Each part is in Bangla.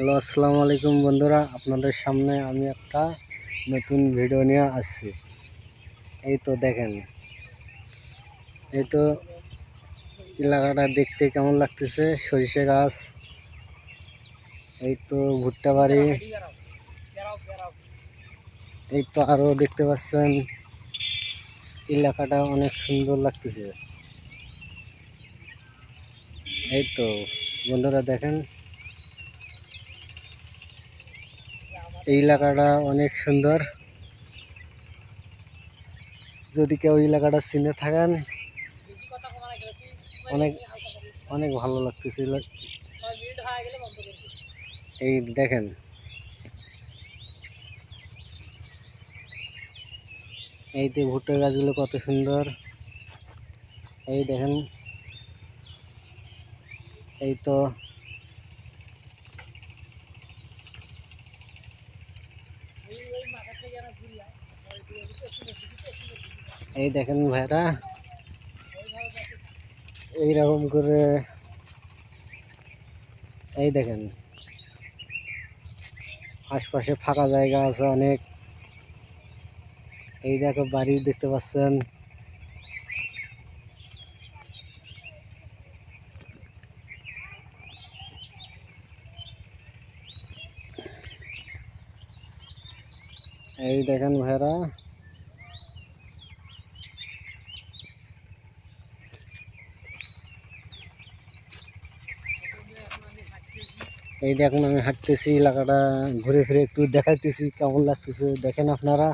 হ্যালো, আসসালামু আলাইকুম বন্ধুরা। আপনাদের সামনে আমি একটা নতুন ভিডিও নিয়ে আসছি। এই তো দেখেন। এই তো এলাকাটা দেখতে কেমন লাগতেছে? সরিষা গাছ। এই তো ভুট্টা বাড়ি। এই তো আরও দেখতে পাচ্ছেন, এলাকাটা অনেক সুন্দর লাগতেছে। এই তো বন্ধুরা দেখেন এই এলাকাটা অনেক সুন্দর। যদি কেউ এলাকাটা চিনে থাকেন, অনেক অনেক ভালো লাগতেছিল। এই দেখেন। এই যে ভুট্টার গাছগুলো কত সুন্দর। এই দেখেন। এই তো এই দেখেন ভাইরা, এইরকম করে এই দেখেন, আশপাশে ফাঁকা জায়গা আছে অনেক। এই দেখো বাড়ি দেখতে পাচ্ছেন। এই দেখেন ভাইরা এই দেখুন আমি হাঁটতেছি এলাকাটা ঘুরে ফিরে একটু দেখাইতেছি, কেমন লাগতেছে দেখেন আপনারা।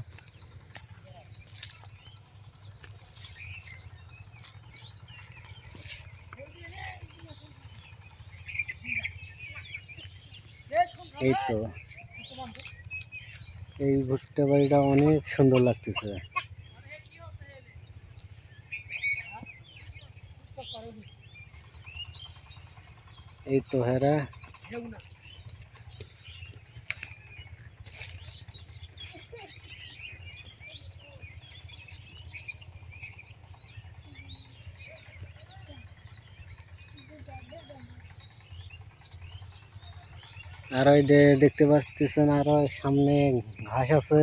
এই তো। এই ভুট্টা বাড়িটা অনেক সুন্দর লাগতেছে। এই তো হেরা আর ওই যে দেখতে পাচ্ছেন আরও সামনে ঘাস আছে।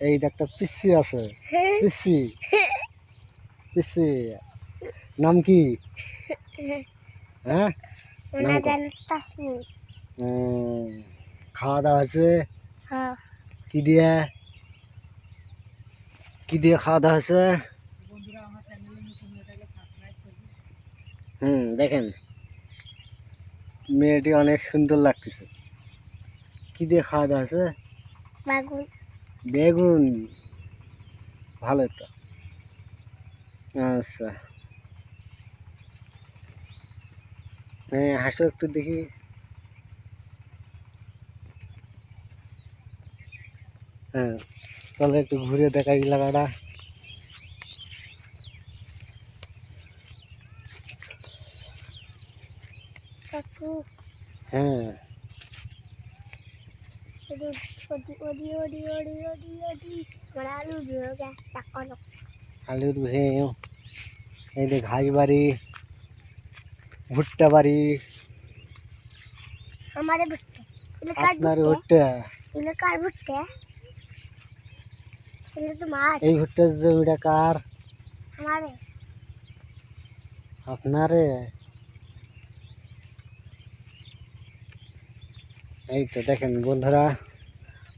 এই একটা পিসি আছে। পিসি। পিসি। নাম কি? হ্যাঁ? খাওয়া দাওয়া আছে কি দিয়ে? কি দিয়ে খাওয়া দাওয়া আছে হুম দেখেন। মেয়েটি অনেক সুন্দর লাগতেছে। কি দিয়ে খাওয়া দাওয়া আছে বেগুন। ভালো তো আচ্ছা। হ্যাঁ হাসো একটু দেখি। হ্যাঁ চলো একটু ঘুরে দেখাই এলাকাটা घास बारी भुट्टा बारी हमारे भुट्टे अपनारे भुट्टे इलेकार भुट्टे इले तुम्हारे ये भुट्टे जो इडा कार हमारे अपनारे এই তো দেখেন বন্ধুরা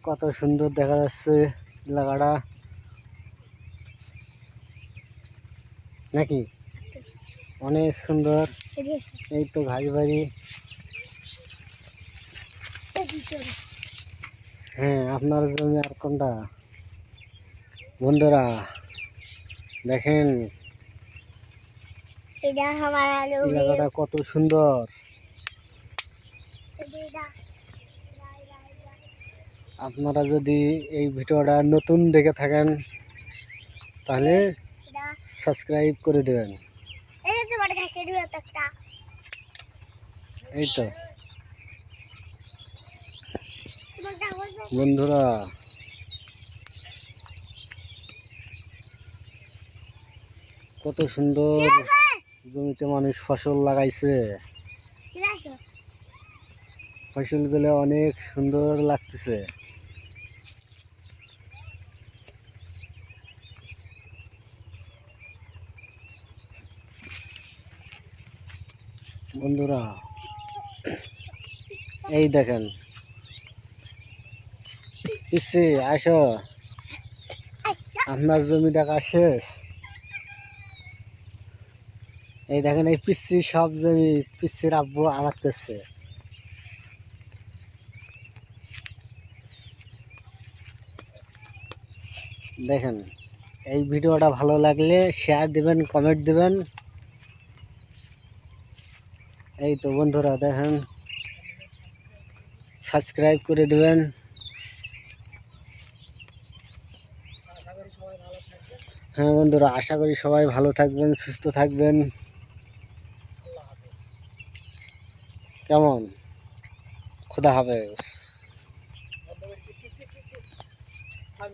কত সুন্দর দেখা যাচ্ছে এলাকাটা নাকি? অনেক সুন্দর। এই তো ঘাড়ি বাড়ি হ্যাঁ আপনার জমি আর কোনটা? বন্ধুরা দেখেন। এলাকাটা কত সুন্দর। আপনারা যদি এই ভিডিওটা নতুন দেখে থাকেন তাহলে সাবস্ক্রাইব করে দেবেন। এই তো। বন্ধুরা কত সুন্দর জমিতে মানুষ ফসল লাগাইছে। ফসলগুলো অনেক সুন্দর লাগতেছে। বন্ধুরা এই দেখেন। পিসি আসো আচ্ছা। আপনার জমি দেখা শেষ। এই দেখেন এই পিসি সব জমি পিসির আব্বু আবাদ করছে দেখেন এই ভিডিওটা ভালো লাগলে শেয়ার দিবেন কমেন্ট দিবেন। এই তো বন্ধুরা দেখেন সাবস্ক্রাইব করে দেবেন। হ্যাঁ বন্ধুরা, আশা করি সবাই ভালো থাকবেন, সুস্থ থাকবেন। কেমন? খুদা হাফেজ।